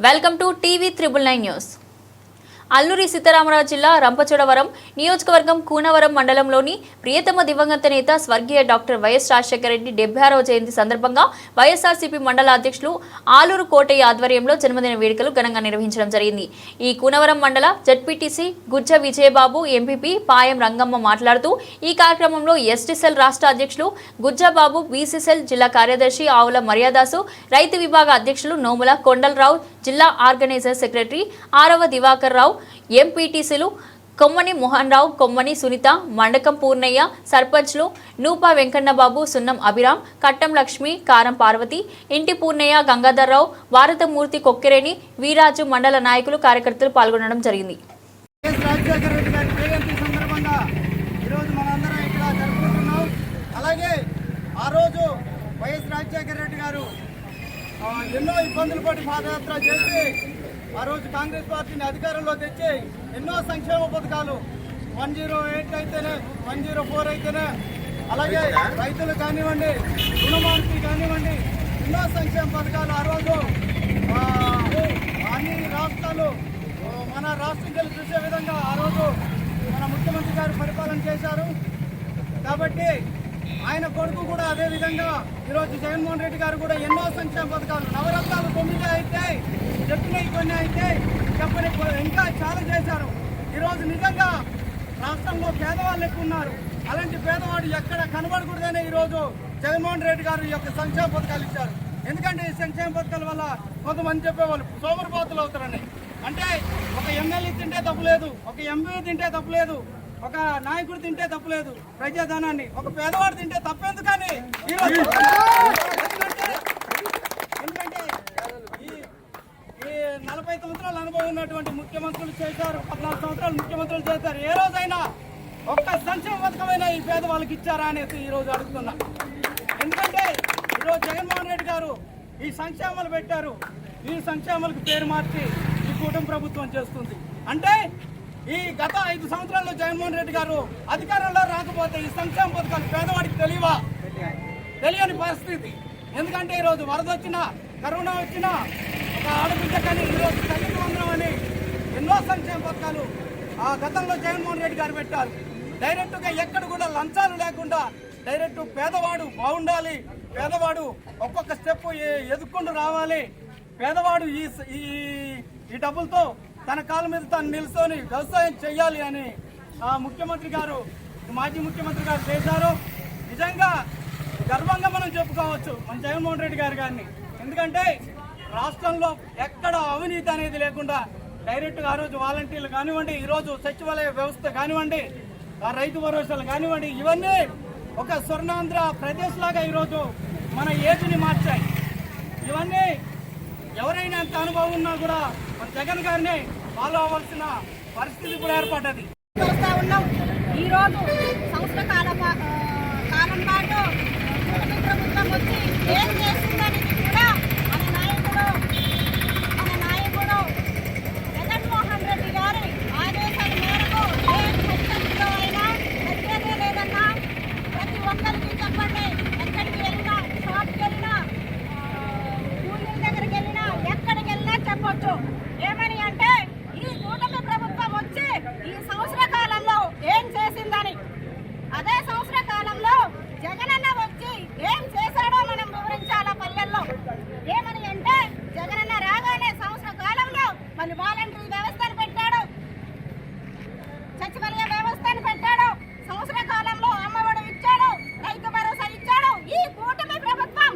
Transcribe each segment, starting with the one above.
Welcome to TV triple nine news. Alluri Sitaramaraju జిల్లా రంపచోడవరం నియోజకవర్గం కూనవరం మండలంలోని ప్రియతమ దివంగత నేత స్వర్గీయ డాక్టర్ వైఎస్ రాజశేఖర రెడ్డి డెబ్బై ఆరవ జయంతి సందర్భంగా వైఎస్ఆర్సీపీ మండల అధ్యక్షులు ఆలూరు కోటయ్య ఆధ్వర్యంలో జన్మదిన వేడుకలు ఘనంగా నిర్వహించడం జరిగింది. ఈ కూనవరం మండల జడ్పీటీసీ గుజ్జ విజయబాబు ఎంపీపీ పాయం రంగమ్మ మాట్లాడుతూ ఈ కార్యక్రమంలో ఎస్టీసెల్ రాష్ట్ర అధ్యక్షులు గుజ్జబాబు బీసీసెల్ జిల్లా కార్యదర్శి ఆవుల మర్యాదాసు రైతు విభాగ అధ్యక్షులు నోముల కొండలరావు జిల్లా ఆర్గనైజర్ సెక్రటరీ ఆరవ దివాకర్ రావు ఎంపీటీసీలు కొమ్మని మోహన్ రావు కొమ్మని సునీత మండకం పూర్ణయ్య సర్పంచ్లు నూపా వెంకన్నబాబు సున్నం అభిరామ్ కట్టం లక్ష్మి కారం పార్వతి ఇంటి పూర్ణయ్య గంగాధర్రావు భారతమూర్తి కొక్కిరేణి వీరాజు మండల నాయకులు కార్యకర్తలు పాల్గొనడం జరిగింది. అలాగే ఆ రోజు వైఎస్ రాజశేఖర రెడ్డి గారు ఎన్నో ఇబ్బందులు పడి పాదయాత్ర చేసి ఆ రోజు కాంగ్రెస్ పార్టీని అధికారంలో తెచ్చి ఎన్నో సంక్షేమ పథకాలు. వన్ జీరో ఎయిట్ అయితేనే వన్ జీరో ఫోర్ అయితేనే. అలాగే రైతులు కానివ్వండి రుణమాఫీ కానివ్వండి ఎన్నో సంక్షేమ పథకాలు ఆ రోజు అన్ని రాష్ట్రాలు మన రాష్ట్రం గెలి చూసే విధంగా ఆ రోజు మన ముఖ్యమంత్రి గారు పరిపాలన చేశారు. కాబట్టి ఆయన కొడుకు కూడా అదే విధంగా ఈరోజు జగన్మోహన్ రెడ్డి గారు కూడా ఎన్నో సంక్షేమ పథకాలు నవరత్నాలు తొమ్మిది అయితే చెప్పినవి కొన్ని అయితే చెప్పని ఇంకా చాలా చేశారు. ఈరోజు నిజంగా రాష్ట్రంలో పేదవాళ్ళు ఎక్కువ ఉన్నారు. అలాంటి పేదవాడు ఎక్కడ కనబడకూడదనే ఈరోజు జగన్మోహన్ రెడ్డి గారు ఈ యొక్క సంక్షేమ పథకాలు ఇచ్చారు. ఎందుకంటే ఈ సంక్షేమ పథకాల వల్ల కొంతమంది చెప్పేవాళ్ళు సోమరిపోతులు అవుతారని. అంటే ఒక ఎమ్మెల్యే తింటే తప్పులేదు ఒక ఎంపీ తింటే తప్పులేదు ఒక నాయకుడు తింటే తప్పులేదు ప్రజాధనాన్ని. ఒక పేదవాడు తింటే తప్పెందుకని ఈరోజు ఎందుకంటే ఈ నలభై సంవత్సరాల అనుభవం ఉన్నటువంటి ముఖ్యమంత్రులు చేశారు పద్నాలుగు సంవత్సరాలు ముఖ్యమంత్రులు చేశారు. ఏ రోజైనా ఒక్క సంక్షేమ పథకమైన ఈ పేదవాళ్ళకి ఇచ్చారా అనేసి ఈ రోజు అడుగుతున్నా. ఎందుకంటే ఈరోజు జగన్మోహన్ రెడ్డి గారు ఈ సంక్షేమాలు పెట్టారు. ఈ సంక్షేమాలకు పేరు మార్చి ఈ కూటమి ప్రభుత్వం చేస్తుంది. అంటే ఈ గత ఐదు సంవత్సరాల్లో జగన్మోహన్ రెడ్డి గారు అధికారంలో రాకపోతే ఈ సంక్షేమ పథకాలు పేదవాడికి తెలియవా? తెలియని పరిస్థితి. ఎందుకంటే ఈరోజు వరద వచ్చినా కరోనా వచ్చినా ఒక ఆడబిడ్డ కానీ ఈరోజు తల్లికి వందనం అని ఎన్నో సంక్షేమ పథకాలు ఆ గతంలో జగన్మోహన్ రెడ్డి గారు పెట్టారు. డైరెక్ట్గా ఎక్కడ కూడా లంచాలు లేకుండా డైరెక్ట్ పేదవాడు బాగుండాలి పేదవాడు ఒక్కొక్క స్టెప్ ఎదుక్కుంటూ రావాలి. పేదవాడు ఈ ఈ ఈ డబ్బులతో తన కాళ్ళ మీద తను నిలుకొని వ్యవసాయం చేయాలి అని ఆ ముఖ్యమంత్రి గారు మాజీ ముఖ్యమంత్రి గారు చేశారు. నిజంగా గర్వంగా మనం చెప్పుకోవచ్చు మన జగన్మోహన్ రెడ్డి గారు గారిని. ఎందుకంటే రాష్ట్రంలో ఎక్కడ అవినీతి అనేది లేకుండా డైరెక్ట్గా ఆ రోజు వాలంటీర్లు కానివ్వండి ఈరోజు సచివాలయ వ్యవస్థ కానివ్వండి ఆ రైతు భరోసాలు కానివ్వండి ఇవన్నీ ఒక స్వర్ణాంధ్ర ప్రదేశ్ లాగా ఈరోజు మన ఏజ్ని మార్చాయి. ఇవన్నీ ఎవరైనా అంత అనుభవం ఉన్నా కూడా మన జగన్ గారిని ఫాలో అవ్వాల్సిన పరిస్థితి కూడా ఏర్పడ్డది. చూస్తా ఉన్నాం. ఈరోజు సంవత్సర కాల పా- ఆ, కాలం పాటు కూటమి ప్రభుత్వం వచ్చి ఏం చేసిందని కూడా మన నాయకుడు మన నాయకుడు జగన్మోహన్ రెడ్డి గారి ఆదేశాల మేరకు ఏ పుస్తకంలో అయినా వచ్చేదే లేదన్నా ప్రతి ఒక్కరికి చెప్పండి ఎక్కడికి వెళ్ళినా షాప్కి వెళ్ళినా కూలీల దగ్గరికి వెళ్ళినా ఎక్కడికి వెళ్ళినా చెప్పొచ్చు ఏమని అంటే ఈ కూటమి ప్రభుత్వం వచ్చి ఈ సంవత్సర కాలంలో ఏం చేసిందని అదే సంవత్సర కాలంలో జగనన్న వచ్చి ఏం చేశాడో మనం వివరించాలా పల్లెల్లో ఏమని అంటే జగనన్న రాగానే సంవత్సర కాలంలో మన వాలంటరీ వ్యవస్థను పెట్టాడు సచివాలయ వ్యవస్థను పెట్టాడు సంవత్సర కాలంలో అమ్మఒడి ఇచ్చాడు రైతు భరోసా ఇచ్చాడు ఈ కూటమి ప్రభుత్వం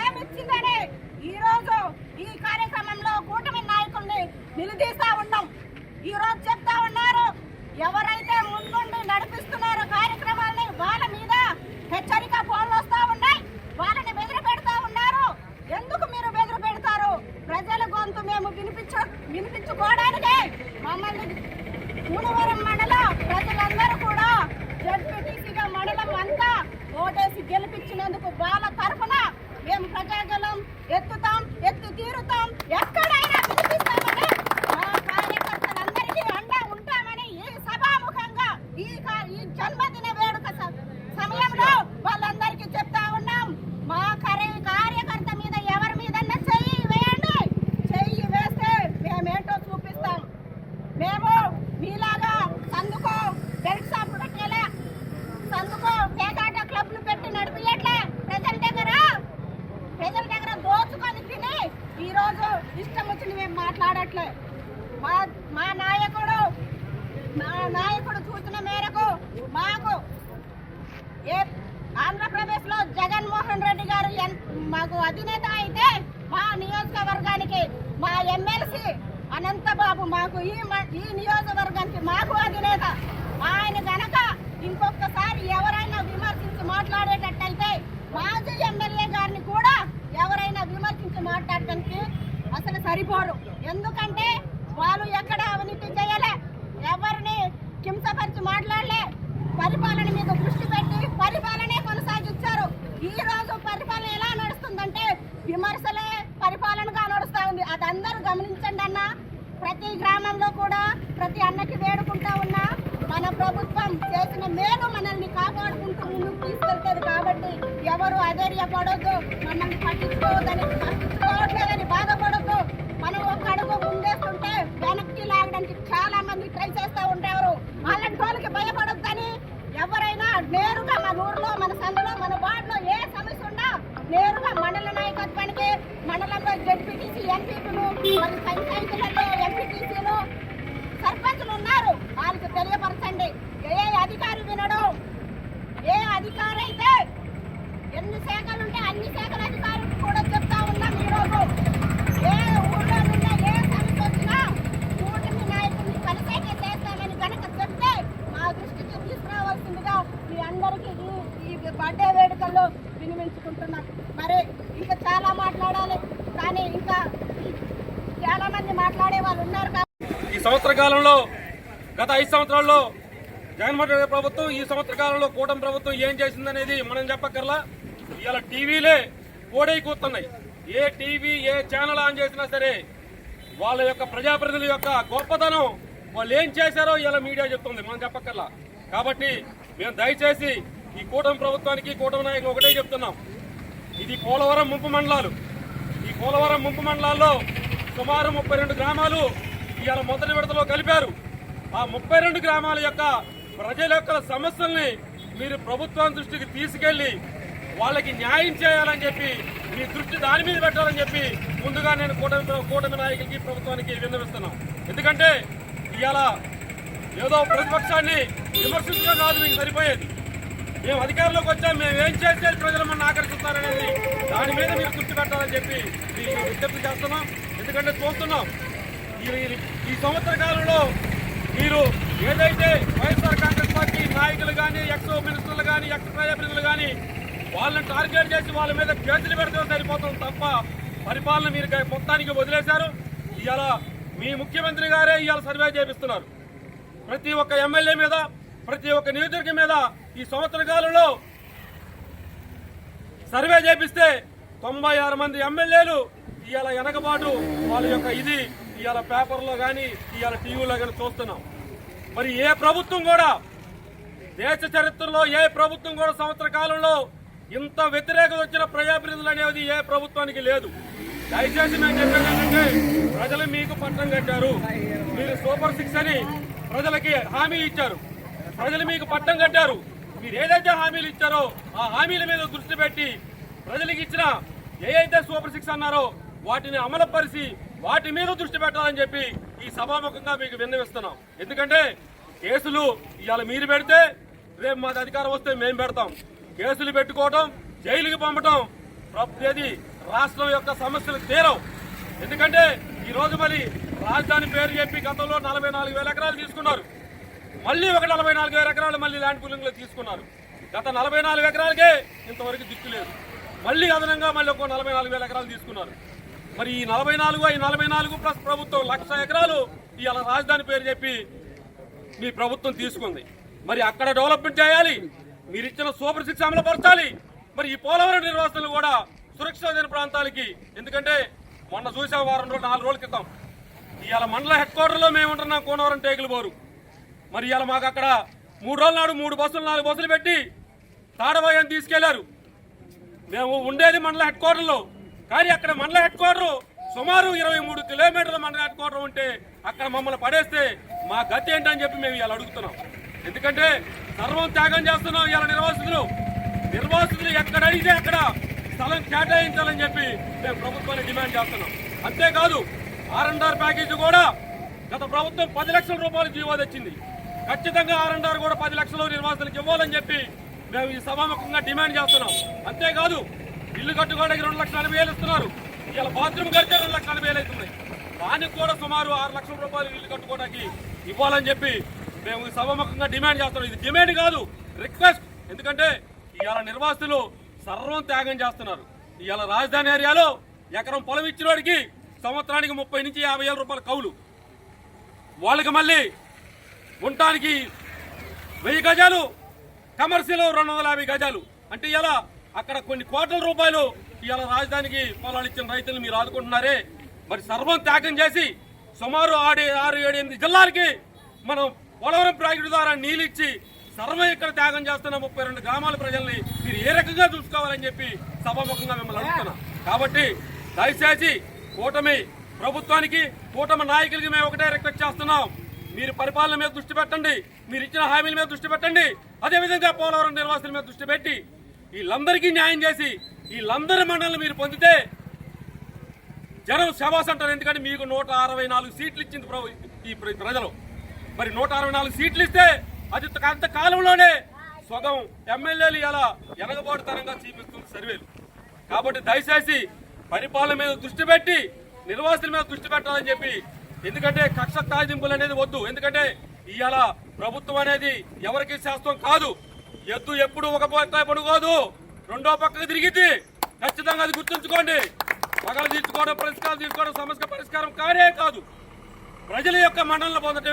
ఏమిచ్చిందని ఈ రోజు ఈ కార్యక్రమంలో కూటమి నాయకుల్ని నిలదీస్తా ఉన్నాం ఈ రోజు చెప్తా ఉన్నారు ఎవరైతే ముందుండి నడిపిస్తున్నారో కార్యక్రమాల్ని వాళ్ళ మీద హెచ్చరిక ఫోన్లు వస్తా ఉన్నాయి వాళ్ళని బెదిరి పెడతా ఉన్నారు ఎందుకు మీరు బెదిరి పెడతారు ప్రజల గొంతు మేము వినిపించ వినిపించుకోవడానికే మమ్మల్ని కూనవరం మండల ప్రజలందరూ కూడా జడ్పీటీసీగా మండలం అంతా ఓటేసి గెలిపించినందుకు వాళ్ళ తరఫున మేము ప్రజాగలం ఎత్తుతాం ఎత్తు తీరుతాం ఎక్కడైనా వినిపిస్తామని మా కార్యకర్తలందరికీ అండా ఉంటామని ఈ సభాముఖంగా ఈ కా- ఈ జన్మదిన వేడుక స- సమయంలో వాళ్ళందరికీ చెప్తా ఉన్నాం మా కార్య కార్యకర్త మీద ఎవరి మీద చెయ్యి వేయండి చెయ్యి వేస్తే ఈరోజు ఇష్టం వచ్చింది మేము మాట్లాడట్లే మా మా నాయకుడు మా నాయకుడు సూచన మేరకు మాకు ఏ ఆంధ్రప్రదేశ్లో జగన్మోహన్ రెడ్డి గారు మాకు అధినేత అయితే మా నియోజకవర్గానికి మా ఎమ్మెల్సీ అనంతబాబు మాకు ఈ ఈ నియోజకవర్గానికి మాకు అధినేత. ఆయన గనక ఇంకొకసారి ఎవరైనా విమర్శించి మాట్లాడేటట్టయితే మాజీ ఎమ్మెల్యే గారిని కూడా ఎవరైనా విమర్శించి మాట్లాడటానికి అసలు సరిపోరు. ఎందుకంటే వాళ్ళు ఎక్కడ అవినీతి చేయలే? ఎవరిని హింసపరిచి మాట్లాడలే? పరిపాలన మీద దృష్టి పెట్టి పరిపాలనే కొనసాగించారు. ఈ రోజు పరిపాలన ఎలా నడుస్తుందంటే విమర్శలే పరిపాలనగా నడుస్తూ ఉంది. అది అందరూ గమనించండి అన్న. ప్రతి గ్రామంలో కూడా ప్రతి అన్నకి వేడుకుంటా ఉన్నా మన ప్రభుత్వం చేసిన మేలు మనల్ని కాపాడుకుంటూ ముందుకు తీసుకెళ్తారు కాబట్టి ఎవరు అధైర్యపడొద్దు మమ్మల్ని పట్టించుకోవద్దని పట్టించుకోవట్లేదని బాధపడొద్దు. మనం ఒక అడుగు వెనక్కి లాగడానికి చాలా మంది ట్రై చేస్తూ ఉంటారు అలాంటి వాళ్ళకి భయపడొద్దని ఎవరైనా నేరుగా మన ఊర్లో మన సందులో మన వార్డులో ఏ సమస్య ఉన్నా నేరుగా మండల నాయకత్వానికి మండలంలో జడ్పీటీసీ ఎంపీలు మరి పంచాయతీలలో ఎంపీటీసీలు సర్పంచులు ఉన్నారు. వాళ్ళకి తెలియపరచండి. ఏ అధికారి వినడం? ఏ అధికారి అయితే ఎన్ని శాఖలు ఉంటే అన్ని శాఖల అధికారులు కూడా చెప్తా ఉన్నాం ఈరోజు ఏ ఊళ్ళో నుండి ఏ సమస్య వచ్చినా కూటమి నాయకుడిని కలిసేకే చేస్తామని కనుక చెప్తే మా దృష్టికి తీసుకురావాల్సిందిగా మీ అందరికీ ఈ ఈ బర్త్డే వేడుకల్లో వినిపించుకుంటున్నాం మరి ఇంకా చాలా మాట్లాడాలి కానీ ఇంకా చాలా మంది మాట్లాడే వాళ్ళు ఉన్నారు కాబట్టి ఈ సంవత్సర కాలంలో గత ఐదు సంవత్సరాల్లో జగన్మోహన్ రెడ్డి ప్రభుత్వం ఈ సంవత్సర కాలంలో కూటమి ప్రభుత్వం ఏం చేసిందనేది మనం చెప్పక్కర్లా. ఇవాళ టీవీలే కోడై కూతున్నాయి. ఏ టీవీ ఏ ఛానల్ ఆన్ చేసినా సరే వాళ్ళ యొక్క ప్రజాప్రతినిధుల యొక్క గొప్పతనం వాళ్ళు ఏం చేశారో ఇలా మీడియా చెప్తుంది. మనం చెప్పక్కర్లా. కాబట్టి మేము దయచేసి ఈ కూటమి ప్రభుత్వానికి కూటమి నాయకులు ఒకటే చెప్తున్నాం. ఇది పోలవరం ముంపు మండలాలు. ఈ పోలవరం ముంపు మండలాల్లో సుమారు ముప్పై రెండు గ్రామాలు ఇవాళ మొదటి విడతలో కలిపారు. ఆ ముప్పై రెండు గ్రామాల యొక్క ప్రజల యొక్క సమస్యల్ని మీరు ప్రభుత్వం దృష్టికి తీసుకెళ్ళి వాళ్ళకి న్యాయం చేయాలని చెప్పి మీ దృష్టి దాని మీద పెట్టాలని చెప్పి ముందుగా నేను కూటమి కూటమి నాయకులకి ప్రభుత్వానికి విన్నవిస్తున్నాం. ఎందుకంటే ఇవాళ ఏదో ప్రతిపక్షాన్ని విమర్శించడం కాదు మీకు సరిపోయేది. మేము అధికారంలోకి వచ్చాం మేము ఏం చేస్తే ప్రజలు మన ఆకర్షిస్తారనేది దాని మీద మీరు దృష్టి పెట్టాలని చెప్పి మీకు విజ్ఞప్తి చేస్తున్నాం. ఎందుకంటే చూస్తున్నాం ఈ- సంవత్సర కాలంలో మీరు ఏదైతే వైఎస్ఆర్ కాంగ్రెస్ పార్టీ నాయకులు కానీ ఎక్స్ మినిస్టర్లు కానీ ఎక్స్ ప్రజాప్రతినిధులు కానీ వాళ్ళని టార్గెట్ చేసి వాళ్ళ మీద కేసులు పెడితే సరిపోతుంది తప్ప పరిపాలన మీరు మొత్తానికి వదిలేశారు. ఇవాళ మీ ముఖ్యమంత్రి గారే ఇవాళ సర్వే చేపిస్తున్నారు. ప్రతి ఒక్క ఎమ్మెల్యే మీద ప్రతి ఒక్క నియోజకవర్గం మీద ఈ సంవత్సర కాలంలో సర్వే చేపిస్తే తొంభై ఆరు మంది ఎమ్మెల్యేలు ఇవాళ వెనకబాటు వాళ్ళ యొక్క ఇది ఇవాళ పేపర్లో కానీ ఇవాళ టీవీలో కానీ చూస్తున్నాం. మరి ఏ ప్రభుత్వం కూడా దేశ చరిత్రలో ఏ ప్రభుత్వం కూడా సంవత్సర కాలంలో ఇంత వ్యతిరేకత వచ్చిన ప్రజాప్రతినిధులు అనేది ఏ ప్రభుత్వానికి లేదు. దయచేసి మేము చెప్పేది ఏంటంటే ప్రజలు మీకు పట్టం కట్టారు. మీరు సూపర్ సిక్స్ అని ప్రజలకి హామీ ఇచ్చారు. ప్రజలు మీకు పట్టం కట్టారు. మీరు ఏదైతే హామీలు ఇచ్చారో ఆ హామీల మీద దృష్టి పెట్టి ప్రజలకు ఇచ్చిన ఏ అయితే సూపర్ సిక్స్ అన్నారో వాటిని అమలుపరిచి వాటి మీద దృష్టి పెట్టాలని చెప్పి ఈ సభాముఖంగా మీకు విన్నవిస్తున్నాం. ఎందుకంటే కేసులు ఇవాళ మీరు పెడితే రేపు మాది అధికారం వస్తే మేము పెడతాం. కేసులు పెట్టుకోవటం జైలుకి పంపటం ప్రతి రాష్ట్రం యొక్క సమస్యలు తీరవు. ఎందుకంటే ఈ రోజు మరి రాజధాని పేరు చెప్పి గతంలో నలభై నాలుగు వేల ఎకరాలు తీసుకున్నారు. మళ్ళీ ఒక నలభై నాలుగు వేల ఎకరాలు మళ్ళీ ల్యాండ్ పూలింగ్ తీసుకున్నారు. గత నలభై నాలుగు ఎకరాలకే ఇంతవరకు దిక్కు లేదు. మళ్ళీ అదనంగా మళ్ళీ ఒక నలభై నాలుగు వేల ఎకరాలు తీసుకున్నారు. మరి ఈ నలభై నాలుగు ఈ నలభై నాలుగు ప్లస్ ప్రభుత్వం లక్ష ఎకరాలు ఇవాళ రాజధాని పేరు చెప్పి మీ ప్రభుత్వం తీసుకుంది. మరి అక్కడ డెవలప్మెంట్ చేయాలి మీరు ఇచ్చిన సూపర్ సిక్స్ అమలుపరచాలి మరి ఈ పోలవరం నిర్వాసనలు కూడా సురక్షితమైన ప్రాంతాలకి ఎందుకంటే మొన్న చూసాం వారం రోజులు నాలుగు రోజుల క్రితం. ఇవాళ మండల హెడ్ క్వార్టర్లో మేము ఉంటున్నాం కోనవరం టేకులు బోరు. మరి ఇవాళ మాకు అక్కడ మూడు రోజుల నాడు మూడు బస్సులు నాలుగు బస్సులు పెట్టి తాడబాయని తీసుకెళ్ళారు. మేము ఉండేది మండల హెడ్ క్వార్టర్లో. కానీ అక్కడ మండల హెడ్ క్వార్టర్ సుమారు ఇరవై మూడు కిలోమీటర్ల మండల హెడ్ క్వార్టర్ ఉంటే అక్కడ మమ్మల్ని పడేస్తే మా గతి ఏంటని చెప్పి మేము ఇలా అడుగుతున్నాం. ఎందుకంటే సర్వం త్యాగం చేస్తున్నాం ఇలా నిర్వాసితులు. నిర్వాసితులు ఎక్కడ అడిగితే అక్కడ స్థలం కేటాయించాలని చెప్పి మేము ప్రభుత్వాన్ని డిమాండ్ చేస్తున్నాం. అంతేకాదు ఆర్ఎన్ఆర్ ప్యాకేజీ కూడా గత ప్రభుత్వం పది లక్షల రూపాయలు జీవో తెచ్చింది. ఖచ్చితంగా ఆర్ఎన్ఆర్ కూడా పది లక్షలు నిర్వాసితులకు ఇవ్వాలని చెప్పి మేము ఈ సభాముఖంగా డిమాండ్ చేస్తున్నాం. అంతేకాదు ఇల్లు కట్టుకోవడానికి రెండు లక్షల నలభై వేలు ఇస్తున్నారు. ఇలా బాత్రూమ్ కడితే రెండు లక్షల నలభై వేలు దానికి కూడా సుమారు ఆరు లక్షల రూపాయలు ఇల్లు కట్టుకోవడానికి ఇవ్వాలని చెప్పి మేము సభముఖంగా డిమాండ్ చేస్తున్నాం. ఇది డిమాండ్ కాదు రిక్వెస్ట్. ఎందుకంటే ఇవాళ నిర్వాసితులు సర్వం త్యాగం చేస్తున్నారు. ఇవాళ రాజధాని ఏరియాలో ఎకరం పొలం ఇచ్చిన వాడికి సంవత్సరానికి ముప్పై నుంచి యాభై వేల రూపాయల కౌలు. వాళ్ళకి మళ్ళీ ఉండటానికి వెయ్యి గజాలు కమర్షియల్ రెండు వందల యాభై గజాలు. అంటే ఇలా అక్కడ కొన్ని కోట్ల రూపాయలు ఇవాళ రాజధానికి పొలాలు ఇచ్చిన రైతులు మీరు ఆదుకుంటున్నారే. మరి సర్వం త్యాగం చేసి సుమారు ఆరు ఆరు ఏడు ఎనిమిది జిల్లాలకి మనం పోలవరం ప్రాజెక్టు ద్వారా నీళ్ళు ఇచ్చి సర్వం ఇక్కడ త్యాగం చేస్తున్న ముప్పై రెండు గ్రామాల ప్రజల్ని మీరు ఏ రకంగా చూసుకోవాలని చెప్పి సభాముఖంగా మిమ్మల్ని అడుగుతున్నాం. కాబట్టి దయచేసి కూటమి ప్రభుత్వానికి కూటమి నాయకులకి మేము ఒకటే రిక్వెస్ట్ చేస్తున్నాం. మీరు పరిపాలన మీద దృష్టి పెట్టండి. మీరు ఇచ్చిన హామీల మీద దృష్టి పెట్టండి. అదేవిధంగా పోలవరం నిర్వాసుల మీద దృష్టి పెట్టి వీళ్ళందరికీ న్యాయం చేసి వీళ్ళందరి మండలిని మీరు పొందితే జనం శవాస్ అంటారు. ఎందుకంటే మీకు నూట అరవై నాలుగు సీట్లు ఇచ్చింది ప్రభు ఈ ప్రజలు. మరి నూట అరవై నాలుగు సీట్లు ఇస్తే అది అంత కాలంలోనే సగం ఎమ్మెల్యేలు ఇలా ఎనగబాటుతనంగా చూపిస్తుంది సర్వేలు. కాబట్టి దయచేసి పరిపాలన మీద దృష్టి పెట్టి నిర్వాసుల మీద దృష్టి పెట్టాలని చెప్పి ఎందుకంటే కక్ష తాజింపులు అనేది వద్దు. ఎందుకంటే ఇవాళ ప్రభుత్వం అనేది ఎవరికి శాస్త్రం కాదు. ఎద్దు ఎప్పుడు ఒక పక్క పడుకోదు. రెండో పక్కకు తిరిగింది ఖచ్చితంగా అది గుర్తుంచుకోండి. పగలు తీర్చుకోవడం పరిష్కారం తీసుకోవడం సమస్య పరిష్కారం కానే కాదు. ప్రజల యొక్క మండలంలో పొందటమే